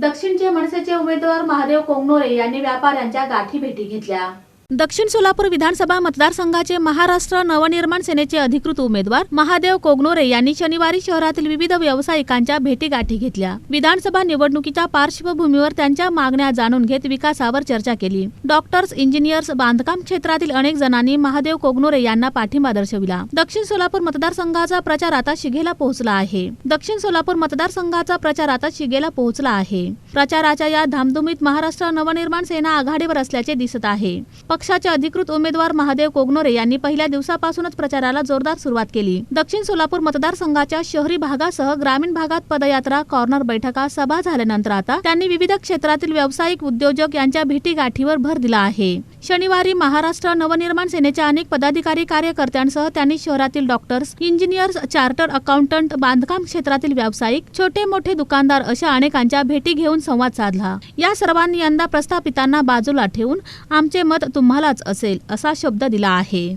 दक्षिणचे मनसेचे उमेदवार महादेव कोंगनोरे यांनी व्यापाऱ्यांच्या गाठी भेटी घेतल्या. दक्षिण सोलापूर विधानसभा मतदारसंघाचे महाराष्ट्र नवनिर्माण सेनेचे अधिकृत उमेदवार महादेव कोगनोरे यांनी शनिवारी शहरातील विविध व्यावसायिकांच्या भेटीगाठी घेतल्या. विधानसभा निवडणुकीच्या पार्श्वभूमीवर त्यांच्या मागण्या जाणून घेत विकासावर चर्चा केली. डॉक्टर्स इंजिनियर्स बांधकाम क्षेत्रातील अनेक जणांनी महादेव कोगनोरे यांना पाठिंबा दर्शविला. दक्षिण सोलापूर मतदारसंघाचा प्रचार आता शिगेला पोहोचला आहे. दक्षिण सोलापूर मतदारसंघाचा प्रचार आता शिगेला पोहोचला आहे. प्रचाराच्या या धामधुमीत महाराष्ट्र नवनिर्माण सेना आघाडीवर असल्याचे दिसत आहे. पक्षाचे अधिकृत उमेदवार महादेव कोगनोरे यांनी पहिल्या दिवसापासूनच प्रचाराला जोरदार सुरुवात केली. दक्षिण सोलापूर मतदारसंघाच्या शहरी भागासह ग्रामीण भागात पदयात्रा कॉर्नर बैठका सभा झाल्यानंतर आता त्यांनी विविध क्षेत्रातील व्यावसायिक उद्योजक यांच्या भेटीगाठीवर भर दिला आहे. शनिवारी महाराष्ट्र नवनिर्माण सेनेच्या अनेक पदाधिकारी कार्यकर्त्यांसह त्यांनी शहरातील डॉक्टर्स इंजिनियर्स चार्टर अकाउंटंट बांधकाम क्षेत्रातील व्यावसायिक छोटे मोठे दुकानदार अशा अनेकांच्या भेटी घेऊन संवाद साधला. या सर्वांनी यंदा प्रस्थापितांना बाजूला ठेवून आमचे मत तुम्हालाच असेल असा शब्द दिला आहे.